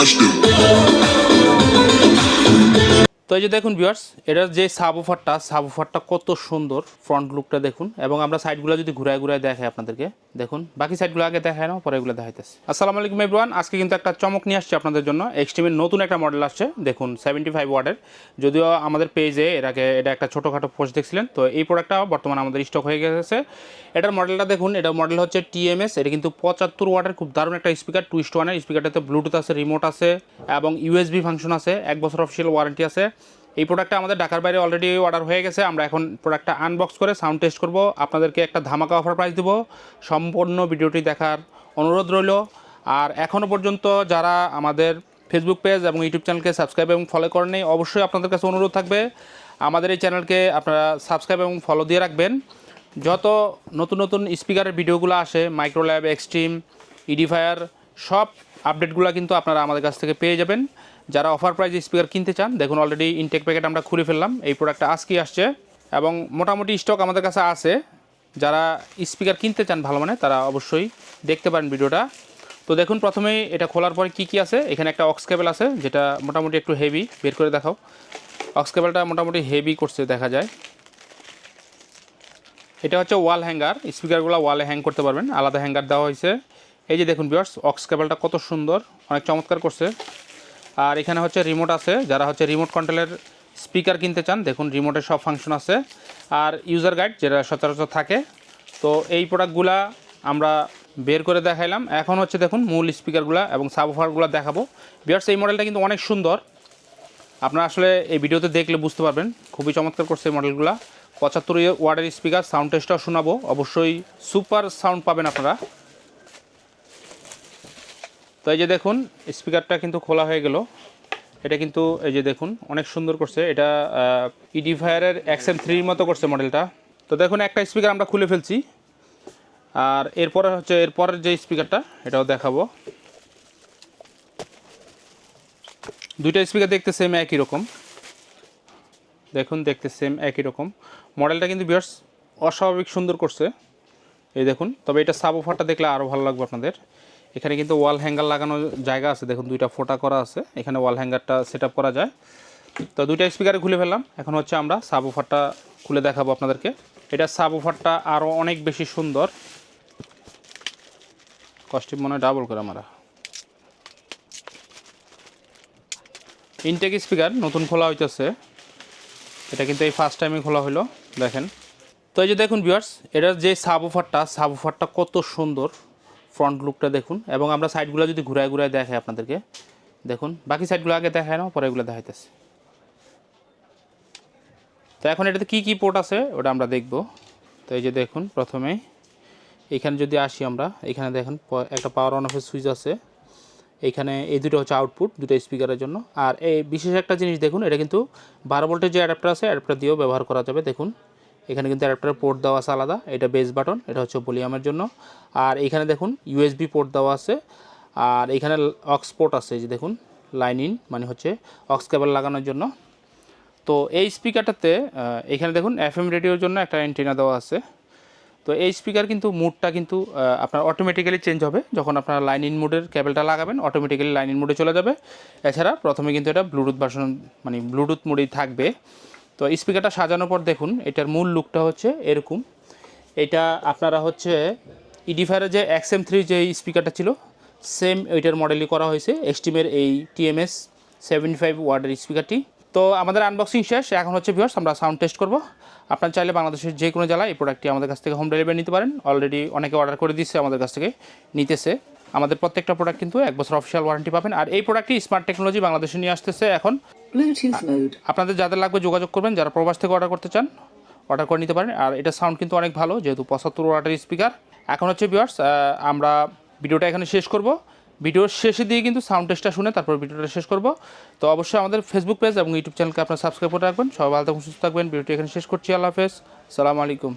crushed them. তো এই যে দেখুন ভিউয়ার্স এটার যে সাব অফারটা সাবওফারটা সাবওফারটা কত সুন্দর ফ্রন্ট লুকটা দেখুন, এবং আমরা সাইডগুলো যদি ঘুরায় ঘুরায় দেখাই আপনাদেরকে, দেখুন, বাকি সাইডগুলো আগে দেখায় না পরে এগুলো দেখাইতেছে। আসসালামু আলাইকুম এভরিওয়ান আজকে কিন্তু একটা চমক নিয়ে আসছে আপনাদের জন্য এক্সট্রিমের নতুন একটা মডেল আসছে, দেখুন সেভেন্টি ফাইভ ওয়ার্ডের যদিও আমাদের পেজে এর আগে এটা একটা ছোটোখাটো পোস্ট দেখছিলেন, তো এই প্রোডাক্টটা বর্তমানে আমাদের স্টক হয়ে গেছে। এটার মডেলটা দেখুন, এটা মডেল হচ্ছে টিএমএস এটা কিন্তু পঁচাত্তর ওয়ার্ডের খুব দারুণ একটা স্পিকার টুইস্ট ওয়ানের স্পিকারটাতে ব্লুটুথ আছে রিমোট আছে, এবং ইউএসবি ফাংশন আছে, এক বছর অফিসিয়াল ওয়ারেন্টি আছে। এই প্রোডাক্টটা আমাদের ঢাকার বাইরে অলরেডি অর্ডার হয়ে গেছে। আমরা এখন প্রোডাক্টটা আনবক্স করে সাউন্ড টেস্ট করব। আপনাদেরকে একটা ধামাকা অফার প্রাইস দেবো। সম্পূর্ণ ভিডিওটি দেখার অনুরোধ রইল। আর এখনও পর্যন্ত যারা আমাদের ফেসবুক পেজ এবং ইউটিউব চ্যানেলকে সাবস্ক্রাইব এবং ফলো করেন নাই অবশ্যই আপনাদের কাছে অনুরোধ থাকবে। আমাদের এই চ্যানেলকে আপনারা সাবস্ক্রাইব এবং ফলো দিয়ে রাখবেন। যত নতুন নতুন স্পিকারের ভিডিওগুলো আসে মাইক্রোল্যাব এক্সট্রিম ইডিফায়ার সব আপডেটগুলো কিন্তু আপনারা আমাদের কাছ থেকে পেয়ে যাবেন। যারা অফার প্রাইজে স্পিকার কিনতে চান, দেখুন অলরেডি ইনটেক প্যাকেট আমরা খুলে ফেললাম। এই প্রোডাক্টটা আজকেই আসছে এবং মোটামুটি স্টক আমাদের কাছে আছে। যারা স্পিকার কিনতে চান ভালো মানে তারা অবশ্যই দেখতে পারেন ভিডিওটা। তো দেখুন প্রথমেই এটা খোলার পরে কি কি আছে? এখানে একটা অক্স কেবল আছে, যেটা মোটামুটি একটু হেভি বের করে দেখাও। অক্স কেবলটা মোটামুটি হেভি করছে, দেখা যায়। এটা হচ্ছে ওয়াল হ্যাঙ্গার স্পিকারগুলো ওয়ালে হ্যাং করতে পারবেন। আলাদা হ্যাঙ্গার দেওয়া হয়েছে। এই যে দেখুন বিয়ার্স অক্স কেবলটা কত সুন্দর, অনেক চমৎকার করছে। আর এখানে হচ্ছে রিমোট আছে, যারা হচ্ছে রিমোট কন্ট্রোলের স্পিকার কিনতে চান, দেখুন রিমোটের সব ফাংশন আছে। আর ইউজার গাইড যেটা সচরাচর থাকে, তো এই প্রোডাক্টগুলা আমরা বের করে দেখাইলাম। এখন হচ্ছে দেখুন মূল স্পিকারগুলো এবং সাবওফারগুলো দেখাবো। বিয়ার্স এই মডেলটা কিন্তু অনেক সুন্দর। আপনারা আসলে এই ভিডিওতে দেখলে বুঝতে পারবেন, খুবই চমৎকার করছে এই মডেলগুলো পঁচাত্তর ওয়ার্ডের স্পিকার সাউন্ড টেস্টটাও শোনাবো। অবশ্যই সুপার সাউন্ড পাবেন আপনারা। তো এই যে দেখুন স্পিকারটা কিন্তু খোলা হয়ে গেল। এটা কিন্তু এই যে দেখুন, অনেক সুন্দর করছে। এটা ইডিফায়ারের এক্সএম থ্রির মতো করছে মডেলটা তো দেখুন, একটা স্পিকার আমরা খুলে ফেলছি। আর এরপরে হচ্ছে, এরপরের যে স্পিকারটা এটাও দেখাবো। দুইটা স্পিকার দেখতে সেম একই রকম। দেখুন, দেখতে সেম একই রকম। মডেলটা কিন্তু বিয়ার্স অস্বাভাবিক সুন্দর করছে। এই দেখুন, তবে এটা সাব অফারটা দেখলে আরও ভালো লাগবে আপনাদের। এখানে কিন্তু ওয়াল হ্যাঙ্গার লাগানোর জায়গা আছে। দেখুন, দুইটা ফোটা করা আছে। এখানে ওয়াল হ্যাঙ্গারটা সেট করা যায়। তো দুইটা স্পিকারে খুলে ফেললাম। এখন হচ্ছে আমরা সাব অফারটা খুলে দেখাবো আপনাদেরকে। এটা সাব অফারটা আরও অনেক বেশি সুন্দর। কস্টিউম মনে হয় ডাবল করে আমরা। ইনটেক স্পিকার নতুন খোলা হইতেছে। এটা কিন্তু এই ফার্স্ট টাইমে খোলা হলো দেখেন। তো এই যে দেখুন ভিউয়ার্স এটার যে সাব অফারটা সাব অফারটা কত সুন্দর। ফ্রন্ট লুকটা দেখুন, এবং আমরা সাইডগুলো যদি ঘুরায় ঘুরায় দেখাই আপনাদেরকে, দেখুন, বাকি সাইডগুলো আগে দেখায় না পরে এগুলো দেখাইতেছে। তো এখন এটাতে কী কী পোর্ট আছে, ওটা আমরা দেখব। তো এই যে দেখুন, প্রথমে এখানে যদি আসি আমরা, এখানে দেখেন একটা পাওয়ার অন অফের সুইচ আছে। এখানে এই দুটো হচ্ছে আউটপুট দুটো স্পিকারের জন্য। আর এই বিশেষ একটা জিনিস দেখুন, এটা কিন্তু বারো ভোল্টের যে অ্যাডাপ্টার আছে অ্যাডাপ্টার দিয়েও ব্যবহার করা যাবে, দেখুন। এখানে কিন্তু অ্যাডাপ্টার পোর্ট দেওয়া আছে আলাদা, এটা বেস বাটন এটা হচ্ছে ভলিউমের জন্য। আর এখানে দেখুন ইউএসবি পোর্ট দেওয়া আছে, আর এখানে অক্স পোর্ট আছে যে দেখুন লাইন ইন মানে হচ্ছে অক্স কেবল লাগানোর জন্য। তো এই স্পিকারটাতে এখানে দেখুন এফএম রেডিওর জন্য একটা অ্যান্টেনা দেওয়া আছে। তো এই স্পিকার কিন্তু মুডটা কিন্তু আপনার অটোমেটিক্যালি চেঞ্জ হবে। যখন আপনার লাইন ইন মোডের কেবলটা লাগাবেন অটোমেটিক্যালি লাইন ইন মোডে চলে যাবে। এছাড়া প্রথমে কিন্তু এটা ব্লুটুথ ভার্সন মানে ব্লুটুথ মোডেই থাকবে। তো স্পিকারটা সাজানোর পর দেখুন, এটার মূল লুকটা হচ্ছে এরকম। এটা আপনারা হচ্ছে ইডিফায়ারের যে এক্সএম থ্রি যে স্পিকারটা ছিল সেম ওইটার মডেলই করা হয়েছে। এক্সটিমের এই টিএমএস সেভেন্টি ফাইভ ওয়ার্ডের স্পিকারটি তো আমাদের আনবক্সিং শেষ। এখন হচ্ছে ভিউয়ার্স আমরা সাউন্ড টেস্ট করব। আপনার চাইলে বাংলাদেশের যে কোনো জেলায় এই প্রোডাক্টটি আমাদের কাছ থেকে হোম ডেলিভারি নিতে পারেন। অলরেডি অনেকে অর্ডার করে দিচ্ছে আমাদের কাছ থেকে নিতেছে। আমাদের প্রত্যেকটা প্রোডাক্ট কিন্তু এক বছর অফিসিয়াল ওয়ারেন্টি পাবেন। আর এই প্রোডাক্টটি স্মার্ট টেকনোলজি বাংলাদেশে নিয়ে আসতেছে এখন। Bluetooth mode. আপনাদের যাদের লাগবে যোগাযোগ করবেন যারা প্রবাস থেকে অর্ডার করতে চান অর্ডার করে নিতে পারেন। আর এটা সাউন্ড কিন্তু অনেক ভালো যেহেতু পঁচাত্তর ওয়াটের স্পিকার এখন হচ্ছে বিয়ার্স আমরা ভিডিওটা এখানে শেষ করব। ভিডিওর শেষে দিয়ে কিন্তু সাউন্ড টেস্টটা শুনে তারপর ভিডিওটা শেষ করব। তো অবশ্যই আমাদের ফেসবুক পেজ এবং ইউটিউব চ্যানেলকে আপনারা সাবস্ক্রাইব করে রাখবেন। সবাই ভালো থাকুন সুস্থ থাকবেন। ভিডিওটি এখানে শেষ করছি। আল্লাহ হাফেজ। সালামু আলাইকুম.